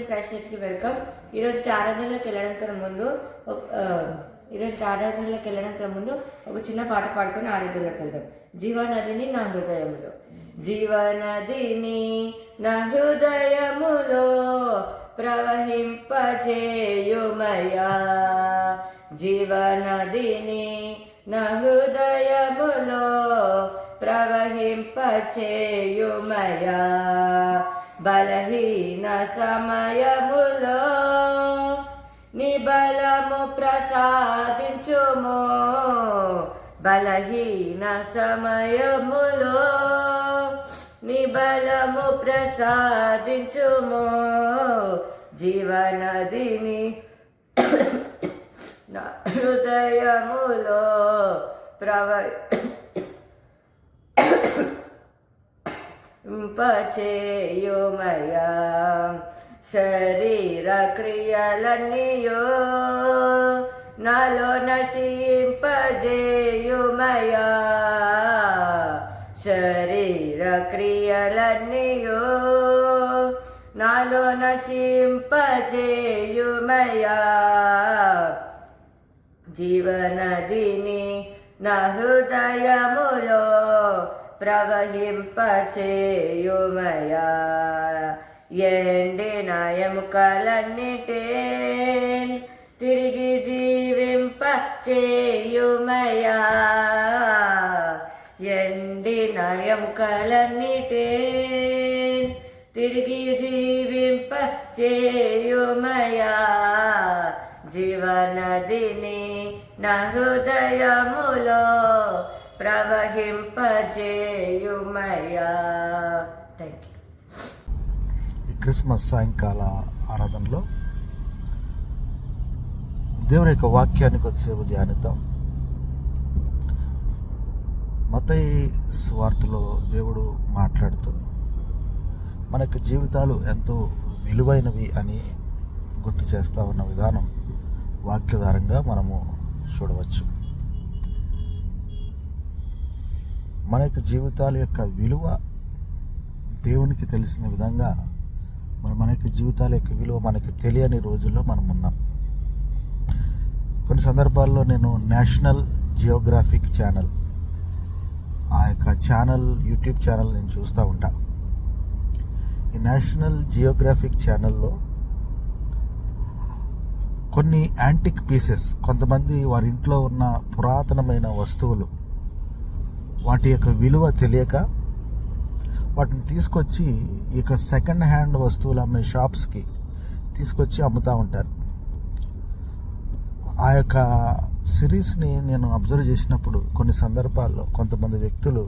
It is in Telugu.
ప్రశ్నకి వెల్కమ్. ఈరోజు ఆరాధనలోకి వెళ్ళడానికి ముందు ఈరోజు ఆరాధనలోకి వెళ్ళడానికి ముందు ఒక చిన్న పాట పాడుకొని ఆరాధనలోకి వెళ్దాం. జీవనదిని నా హృదయములో. జీవనదిని నా హృదయములో ప్రవహింపజేయుమయా జీవనదిని నా హృదయములో ప్రవహింపచేయుమయా బలహీన సమయములో నీ బలము ప్రసాదించుము. బలహీన సమయములో నీ బలము ప్రసాదించుము. జీవనదిని నా హృదయములో ప్రవ పచేయుమయా శరీర క్రియలన్నీయో నాలో నశింపజేయుమయా. శరీర క్రియలన్నీయో నాలో నశింపజేయుమయా. జీవనదిని నా హృదయములో ప్రవహింపచేయుమయా ఎండిన ఎముకలన్నిటే తిరిగి జీవింప చేయుమయా ఎండిన ఎముకలన్నిటే తిరిగి జీవింప చేయుమయా జీవనదిని నా హృదయములో ప్రవహింపజేయుమయా. థ్యాంక్ యూ ఈ క్రిస్మస్ సాయంకాల ఆరాధనలో దేవుని యొక్క వాక్యాన్ని కొద్దిసేపు ధ్యానిద్దాం. మతయి స్వార్థలో దేవుడు మాట్లాడుతూ మన యొక్క జీవితాలు ఎంతో విలువైనవి అని గుర్తు చేస్తా ఉన్న విధానం వాక్యధారంగా మనము చూడవచ్చు. మన యొక్క జీవితాల యొక్క విలువ దేవునికి తెలిసిన విధంగా మన మన యొక్క జీవితాల యొక్క విలువ మనకి తెలియని రోజుల్లో మనం ఉన్నాం. కొన్ని సందర్భాల్లో నేను నేషనల్ జియోగ్రాఫిక్ ఛానల్ ఆ యొక్క ఛానల్ యూట్యూబ్ ఛానల్ నేను చూస్తూ ఉంటా. ఈ నేషనల్ జియోగ్రాఫిక్ ఛానల్లో కొన్ని యాంటిక్ పీసెస్ కొంతమంది వారి ఇంట్లో ఉన్న పురాతనమైన వస్తువులు వాటి యొక్క విలువ తెలియక వాటిని తీసుకొచ్చి ఇక సెకండ్ హ్యాండ్ వస్తువులు అమ్మే షాప్స్కి తీసుకొచ్చి అమ్ముతూ ఉంటారు. ఆ యొక్క సిరీస్ని నేను అబ్జర్వ్ చేసినప్పుడు కొన్ని సందర్భాల్లో కొంతమంది వ్యక్తులు